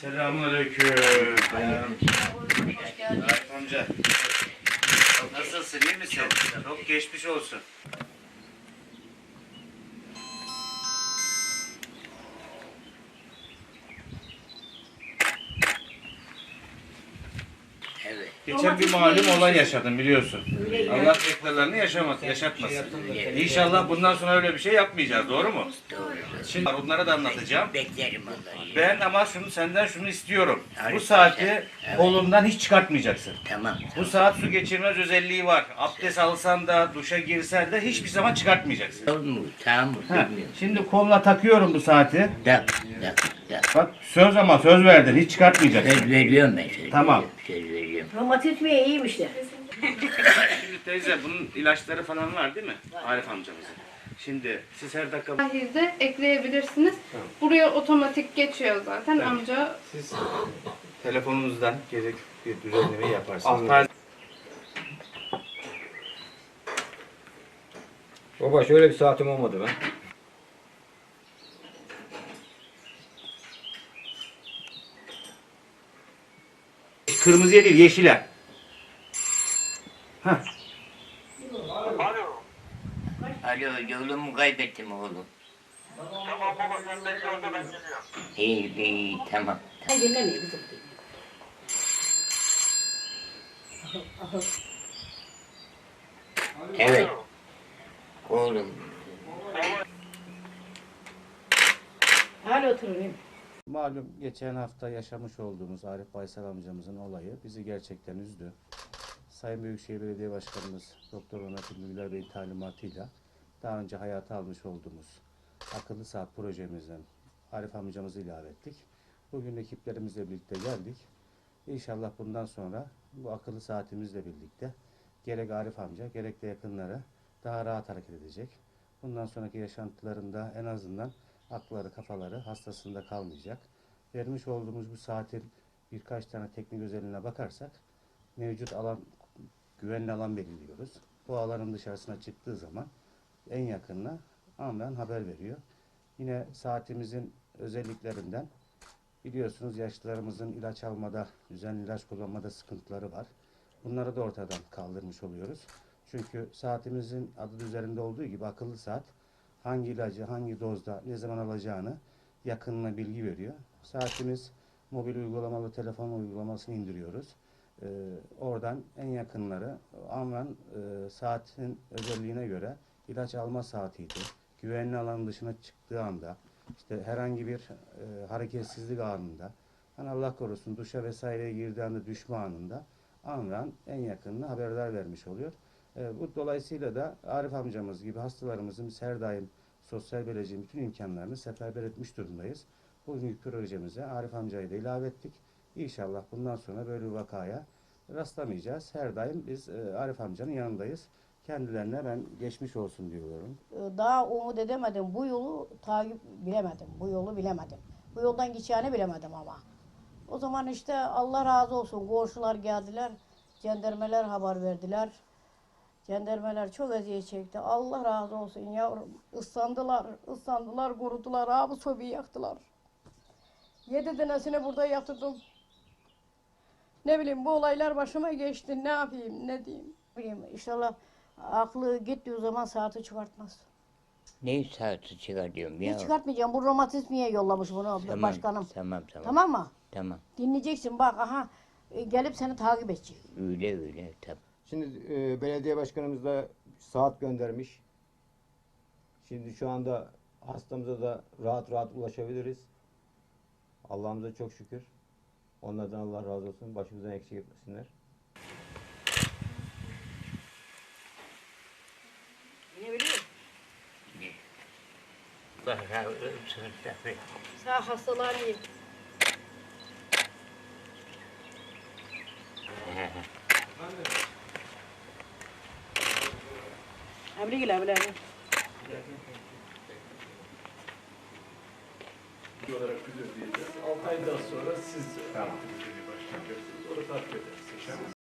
Selamünaleyküm. Arif amca. Nasılsın iyi misin? Çok geçmiş olsun. Geçen bir malum olay yaşadım biliyorsun. Allah tekrarlarını yaşamak, yaşatmasın. İnşallah bundan sonra öyle bir şey yapmayacağız doğru mu? Doğru. Şimdi onlara da anlatacağım. Beklerim onları. Ben ama şunu senden şunu istiyorum. Bu saati kolundan hiç çıkartmayacaksın. Tamam. Bu saat su geçirmez özelliği var. Abdest alsan da, duşa girsen de hiçbir zaman çıkartmayacaksın. Tamam mı? Tamam mı? Ha, Bilmiyorum. Şimdi koluna takıyorum bu saati. Da, da, da. Bak söz ama söz verdin hiç çıkartmayacaksın. Söz veriyorum ben söz Tamam. veriyorum, Söz veriyorum. Romatizmaya iyiymişler. Şimdi teyze bunun ilaçları falan var değil mi? Arif amcamızın. Şimdi siz her dakika Dahilde ekleyebilirsiniz. Buraya otomatik geçiyor zaten Tamam. amca. siz telefonunuzdan gerek bir düzenlemeyi yaparsınız. Baba şöyle bir saatim olmadı ben. Kırmızıya değil yeşile. Hah. Alo yolumu kaybettim oğlum. Tamam baba sen bekle orada ben geliyorum. İyi iyi tamam. Ha dinlemiyor kızım. Evet. Oğlum. Hala oturayım. Malum geçen hafta yaşamış olduğumuz Arif Baysal amcamızın olayı bizi gerçekten üzdü. Sayın Büyükşehir Belediye Başkanımız Doktor Mehmet Ünlüler Bey'in talimatıyla daha önce hayata almış olduğumuz akıllı saat projemizden Arif amcamızı ilave ettik. Bugün ekiplerimizle birlikte geldik. İnşallah bundan sonra bu akıllı saatimizle birlikte gerek Arif amca gerek de yakınları daha rahat hareket edecek. Bundan sonraki yaşantılarında en azından akları kafaları hastasında kalmayacak. Vermiş olduğumuz bu saatin birkaç tane teknik özelliğine bakarsak mevcut alan güvenli alan belirliyoruz. Bu alanın dışarısına çıktığı zaman en yakınına aniden haber veriyor. Yine saatimizin özelliklerinden biliyorsunuz yaşlılarımızın ilaç almada, düzenli ilaç kullanmada sıkıntıları var. Bunları da ortadan kaldırmış oluyoruz. Çünkü saatimizin adı üzerinde olduğu gibi akıllı saat hangi ilacı hangi dozda ne zaman alacağını yakınına bilgi veriyor. Saatimiz mobil uygulamalı telefon uygulamasını indiriyoruz. Ee, oradan en yakınları aman e, saatin özelliğine göre ilaç alma saatiydi. Güvenli alanın dışına çıktığı anda işte herhangi bir e, hareketsizlik anında hani Allah korusun duşa vesaireye girdiği anda düşme anında andan en yakınına haberdar vermiş oluyor. E, bu dolayısıyla da Arif amcamız gibi hastalarımızın biz her daim sosyal beleceğin bütün imkanlarını seferber etmiş durumdayız. Bugünkü projemize Arif amcayı da ilave ettik. İnşallah bundan sonra böyle bir vakaya rastlamayacağız. Her daim biz e, Arif amcanın yanındayız. Kendilerine ben geçmiş olsun diyorum. Ee, Daha umut edemedim. Bu yolu takip bilemedim. Bu yolu bilemedim. Bu yoldan gideceğini bilemedim ama. O zaman işte Allah razı olsun. Komşular geldiler. Cendermeler haber verdiler. Cendermeler çok eziyet çekti. Allah razı olsun yavrum. Islandılar, ıslandılar, kurudular. Abi sobayı yaktılar. Yedi denesini burada yatırdım. Ne bileyim bu olaylar başıma geçti. Ne yapayım, ne diyeyim. Ne bileyim inşallah aklı gittiği zaman saati çıkartmaz. Ne saati çıkartıyorum ya? Hiç çıkartmayacağım. Bu romatizmiye yollamış bunu Tamam, başkanım. Tamam tamam. Tamam mı? Tamam. Dinleyeceksin bak aha e, gelip seni takip edecek. Öyle öyle tamam. Şimdi e, belediye başkanımız da saat göndermiş. Şimdi şu anda hastamıza da rahat rahat ulaşabiliriz. Allah'ımıza çok şükür. Onlardan Allah razı olsun. Başımızdan eksik etmesinler. Sağ hastalar iyi. Emri gel emri emri. olarak bilir diyeceğiz. 6 aydan sonra siz tamam. Onu takip edersiniz.